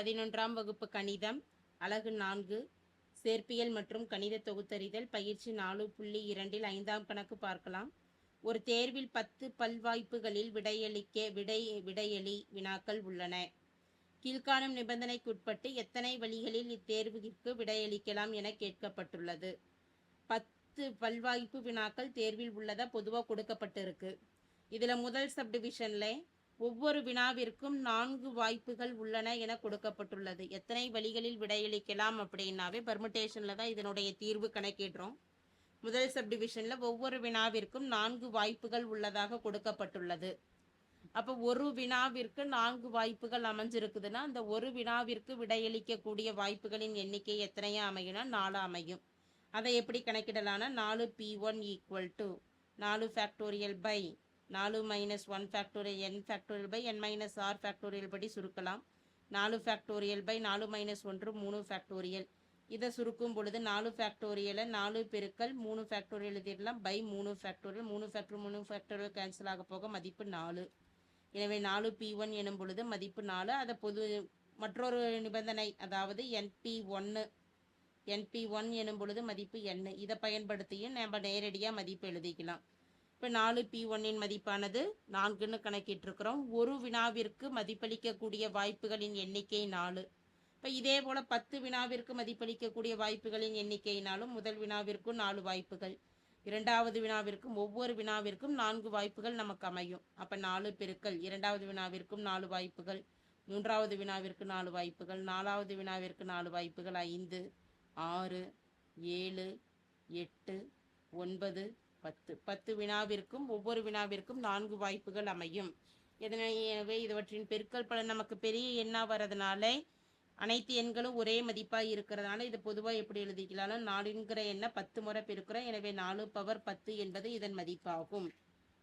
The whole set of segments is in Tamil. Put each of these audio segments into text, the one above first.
பதினொன்றாம் வகுப்பு கணிதம் அலகு நான்கு சேர்ப்பியல் மற்றும் கணித தொகுத்தறிதல் பயிற்சி நாலு புள்ளி இரண்டில் ஐந்தாம் கணக்கு பார்க்கலாம். ஒரு தேர்வில் பத்து பல்வாய்ப்புகளில் விடையளிக்க விடை விடையளி வினாக்கள் உள்ளன. கீழ்காணும் நிபந்தனைக்குட்பட்டு எத்தனை வழிகளில் இத்தேர்விற்கு விடையளிக்கலாம் என கேட்கப்பட்டுள்ளது. பத்து பல்வாய்ப்பு வினாக்கள் தேர்வில் உள்ளதா பொதுவாக கொடுக்கப்பட்டிருக்கு. இதில் முதல் சப்டிவிஷனில் ஒவ்வொரு வினாவிற்கும் நான்கு வாய்ப்புகள் உள்ளன என கொடுக்கப்பட்டுள்ளது. எத்தனை வழிகளில் விடையளிக்கலாம் அப்படின்னாவே பெர்முடேஷனில் தான் இதனுடைய தீர்வு கணக்கிடுறோம். முதல் சப்டிவிஷன்ல ஒவ்வொரு வினாவிற்கும் நான்கு வாய்ப்புகள் உள்ளதாக கொடுக்கப்பட்டுள்ளது. அப்போ ஒரு வினாவிற்கு நான்கு வாய்ப்புகள் அமைஞ்சிருக்குதுன்னா அந்த ஒரு வினாவிற்கு விடையளிக்கக்கூடிய வாய்ப்புகளின் எண்ணிக்கை எத்தனையா அமையும்னா நாலு அமையும். அதை எப்படி கணக்கிடலாம்னா நாலு பி ஒன் ஈக்குவல் டு நாலு ஃபேக்டோரியல் பை நாலு minus one factorial N factorial by N minus R factorial படி சுருக்கலாம். நாலு ஃபேக்டோரியல் பை நாலு மைனஸ் ஒன்று மூணு ஃபேக்டோரியல் இதை சுருக்கும் பொழுது நாலு ஃபேக்டோரியலை நாலு பெருக்கல் மூணு ஃபேக்டோரியல் எழுதிடலாம் பை மூணு ஃபேக்டோரியல் மூணு ஃபேக்டர் மூணு ஃபேக்டோரியல் கேன்சல் ஆக போக மதிப்பு நாலு. எனவே நாலு பி ஒன் எனும் பொழுது மதிப்பு நாலு. அதை பொது மற்றொரு நிபந்தனை அதாவது என்பி ஒன்று என்பி ஒன் எனும் பொழுது மதிப்பு எண்ணு இதை பயன்படுத்தியும் நம்ம நேரடியாக மதிப்பு எழுதிக்கலாம். இப்போ நாலு பி ஒன்னின் மதிப்பானது நான்குன்னு கணக்கிட்டிருக்கிறோம். ஒரு வினாவிற்கு மதிப்பளிக்கக்கூடிய வாய்ப்புகளின் எண்ணிக்கை நாலு. இப்போ இதே போல் பத்து வினாவிற்கு மதிப்பளிக்கக்கூடிய வாய்ப்புகளின் எண்ணிக்கையினாலும் முதல் வினாவிற்கும் நாலு வாய்ப்புகள். இரண்டாவது வினாவிற்கும் ஒவ்வொரு வினாவிற்கும் நான்கு வாய்ப்புகள் நமக்கு அமையும். அப்போ நாலு பெருக்கள் இரண்டாவது வினாவிற்கும் நாலு வாய்ப்புகள். மூன்றாவது வினாவிற்கு நாலு வாய்ப்புகள். நாலாவது வினாவிற்கு நாலு வாய்ப்புகள் ஐந்து ஆறு ஏழு எட்டு ஒன்பது பத்து பத்து வினாவிற்கும் ஒவ்வொரு வினாவிற்கும் நான்கு வாய்ப்புகள் அமையும். இதனை எனவே இதுவற்றின் பெருக்கல் பலன் நமக்கு பெரிய எண்ணாக வரதுனால அனைத்து எண்களும் ஒரே மதிப்பாக இருக்கிறதுனால இது பொதுவாக எப்படி எழுதிக்கலாம் நாலுங்கிற எண்ணை பத்து முறை பெருக்கிறோம். எனவே நாலு பவர் பத்து என்பது இதன் மதிப்பாகும்.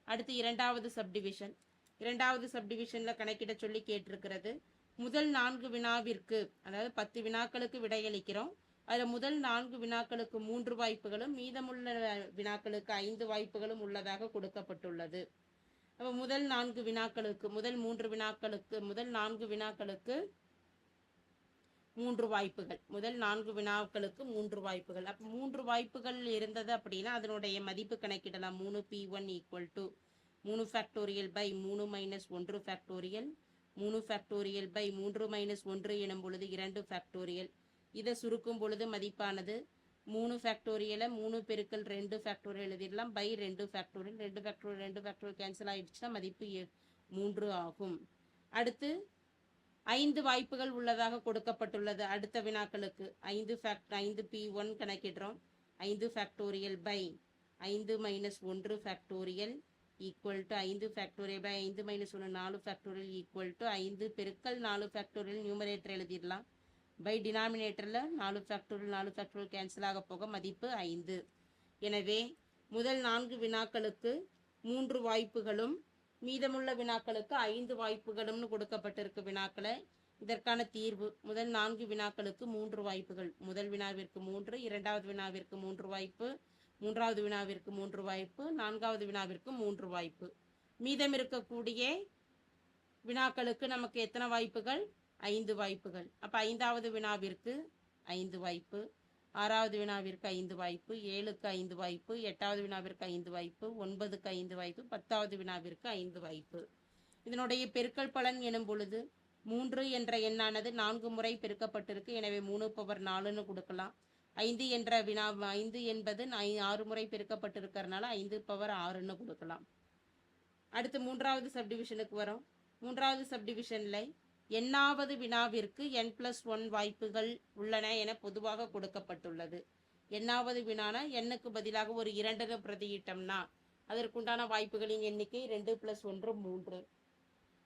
அடுத்து இரண்டாவது சப்டிவிஷன் இரண்டாவது சப்டிவிஷனில் கணக்கிட சொல்லி கேட்டிருக்கிறது. முதல் நான்கு வினாவிற்கு அதாவது பத்து வினாக்களுக்கு விடையளிக்கிறோம் அதில் முதல் நான்கு வினாக்களுக்கு மூன்று வாய்ப்புகளும் மீதமுள்ள வினாக்களுக்கு ஐந்து வாய்ப்புகளும் உள்ளதாக கொடுக்கப்பட்டுள்ளது. அப்போ முதல் நான்கு வினாக்களுக்கு முதல் மூன்று வினாக்களுக்கு முதல் நான்கு வினாக்களுக்கு மூன்று வாய்ப்புகள். முதல் நான்கு வினாக்களுக்கு மூன்று வாய்ப்புகள். அப்போ மூன்று வாய்ப்புகள் இருந்தது அப்படின்னா அதனுடைய மதிப்பு கணக்கிடலாம். மூணு பி ஒன் ஈக்குவல் டு மூணு ஃபேக்டோரியல் பை மூணு மைனஸ் ஒன்று ஃபேக்டோரியல் மூணு ஃபேக்டோரியல் பை மூன்று மைனஸ் ஒன்று எனும் பொழுது இரண்டு ஃபேக்டோரியல் இதை சுருக்கும் பொழுது மதிப்பானது மூணு ஃபேக்டோரியலை மூணு பெருக்கல் ரெண்டு ஃபேக்டோரியல் எழுதிடலாம். பை ரெண்டு ஃபேக்டோரியல் ரெண்டு ஃபேக்டோரியல் ரெண்டு ஃபேக்டோரியல் கேன்சல் ஆகிடுச்சுன்னா மதிப்பு மூன்று ஆகும். அடுத்து ஐந்து வாய்ப்புகள் உள்ளதாக கொடுக்கப்பட்டுள்ளது. அடுத்த வினாக்களுக்கு ஐந்து ஃபேக்ட் ஐந்து பி ஒன் கணக்கிடுறோம். ஐந்து ஃபேக்டோரியல் பை ஐந்து மைனஸ் ஒன்று ஃபேக்டோரியல் ஈக்குவல் டு ஐந்து ஃபேக்டோரியல் பை ஐந்து மைனஸ் ஒன்று நாலு ஃபேக்டோரியல் ஈக்குவல் டு ஐந்து பெருக்கல் நாலு ஃபேக்டோரியல் நியூமரேட்டர் எழுதிடலாம். பை டினாமினேட்டரில் நாலு ஃபேக்டோரியல் நாலு ஃபேக்டோரியல் கேன்சல் ஆக போக மதிப்பு ஐந்து. எனவே முதல் நான்கு வினாக்களுக்கு மூன்று வாய்ப்புகளும் மீதமுள்ள வினாக்களுக்கு ஐந்து வாய்ப்புகளும்னு கொடுக்கப்பட்டிருக்கு வினாக்களை. இதற்கான தீர்வு முதல் நான்கு வினாக்களுக்கு மூன்று வாய்ப்புகள். முதல் வினாவிற்கு மூன்று இரண்டாவது வினாவிற்கு மூன்று வாய்ப்பு மூன்றாவது வினாவிற்கு மூன்று வாய்ப்பு நான்காவது வினாவிற்கு மூன்று வாய்ப்பு. மீதம் இருக்கக்கூடிய வினாக்களுக்கு நமக்கு எத்தனை வாய்ப்புகள்? ஐந்து வாய்ப்புகள். அப்போ ஐந்தாவது வினாவிற்கு ஐந்து வாய்ப்பு ஆறாவது வினாவிற்கு ஐந்து வாய்ப்பு ஏழுக்கு ஐந்து வாய்ப்பு எட்டாவது வினாவிற்கு ஐந்து வாய்ப்பு ஒன்பதுக்கு ஐந்து வாய்ப்பு பத்தாவது வினாவிற்கு ஐந்து வாய்ப்பு. இதனுடைய பெருக்கல் பலன் எனும் பொழுது மூன்று என்ற எண்ணானது நான்கு முறை பெருக்கப்பட்டிருக்கு. எனவே மூணு பவர் நாலுன்னு கொடுக்கலாம். ஐந்து என்ற வினா ஐந்து என்பது ஆறு முறை பெருக்கப்பட்டிருக்கிறதுனால ஐந்து பவர் ஆறுன்னு கொடுக்கலாம். அடுத்து மூன்றாவது சப்டிவிஷனுக்கு வரும். மூன்றாவது சப்டிவிஷனில் எண்ணாவது வினாவிற்கு என் பிளஸ் ஒன் வாய்ப்புகள் உள்ளன என பொதுவாக கொடுக்கப்பட்டுள்ளது. எண்ணாவது வினானா எண்ணுக்கு பதிலாக ஒரு இரண்டுன்னு பிரதியிட்டோம்னா அதற்குண்டான வாய்ப்புகளின் எண்ணிக்கை ரெண்டு பிளஸ் ஒன்று மூன்று.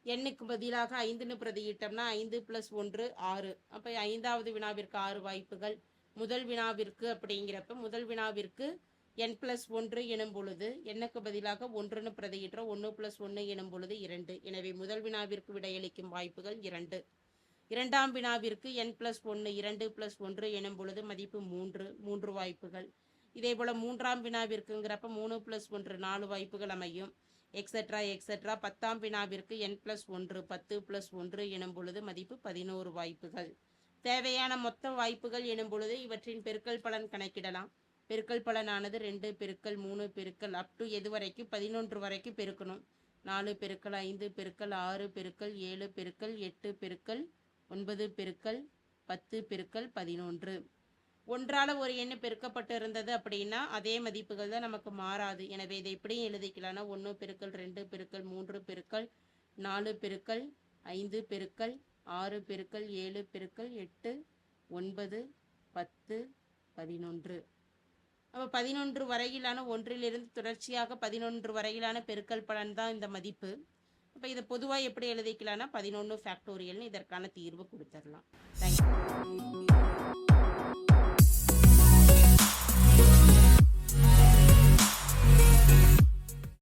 எண்ணுக்கு பதிலாக ஐந்துன்னு பிரதியிட்டோம்னா ஐந்து பிளஸ் ஒன்று ஆறு. அப்போ ஐந்தாவது வினாவிற்கு ஆறு வாய்ப்புகள். முதல் வினாவிற்கு அப்படிங்கிறப்ப முதல் வினாவிற்கு என் பிளஸ் ஒன்று எனும் பொழுது எண்ணுக்கு பதிலாக ஒன்றுன்னு பிரதியிட்டோம் ஒன்று பிளஸ் ஒன்று எனும் பொழுது இரண்டு. எனவே முதல் வினாவிற்கு விடையளிக்கும் வாய்ப்புகள் இரண்டு. இரண்டாம் வினாவிற்கு என் பிளஸ் ஒன்று இரண்டு பிளஸ் ஒன்று எனும் பொழுது மதிப்பு மூன்று. மூன்று வாய்ப்புகள். இதே போல் மூன்றாம் வினாவிற்குங்கிறப்ப மூணு பிளஸ் ஒன்று நாலு வாய்ப்புகள் அமையும். எக்ஸட்ரா எக்ஸட்ரா பத்தாம் வினாவிற்கு என் பிளஸ் ஒன்று பத்து பிளஸ் ஒன்று எனும் பொழுது மதிப்பு பதினோரு வாய்ப்புகள். தேவையான மொத்த வாய்ப்புகள் எனும் பொழுது இவற்றின் பெருக்கல் பலன் கணக்கிடலாம். பெருக்கல் பலனானது ரெண்டு பெருக்கல் மூணு பெருக்கல் அப் டு எது வரைக்கும்? பதினொன்று வரைக்கும் பெருக்கணும். நாலு பெருக்கல் ஐந்து பெருக்கல் ஆறு பெருக்கல் ஏழு பெருக்கல் எட்டு பெருக்கல் ஒன்பது பெருக்கல் பத்து பெருக்கல் பதினொன்று. ஒன்றால் ஒரு எண்ணு பெருக்கப்பட்டு இருந்தது அப்படின்னா அதே மதிப்புகள் தான் நமக்கு மாறாது. எனவே இதை இப்படியும் எழுதிக்கலாம்னா ஒன்று பெருக்கல் ரெண்டு பெருக்கல் மூன்று பெருக்கல் நாலு பெருக்கல் ஐந்து பெருக்கல் ஆறு பெருக்கல் ஏழு பெருக்கல் எட்டு ஒன்பது பத்து பதினொன்று. அப்போ பதினொன்று வரையிலான ஒன்றிலிருந்து தொடர்ச்சியாக பதினொன்று வரையிலான பெருக்கல் பலன் தான் இந்த மதிப்பு. அப்போ இதை பொதுவாக எப்படி எழுதிக்கலாம்னா பதினொன்று ஃபேக்டோரியல்னு இதற்கான தீர்வு கொடுத்துடலாம். தேங்க்யூ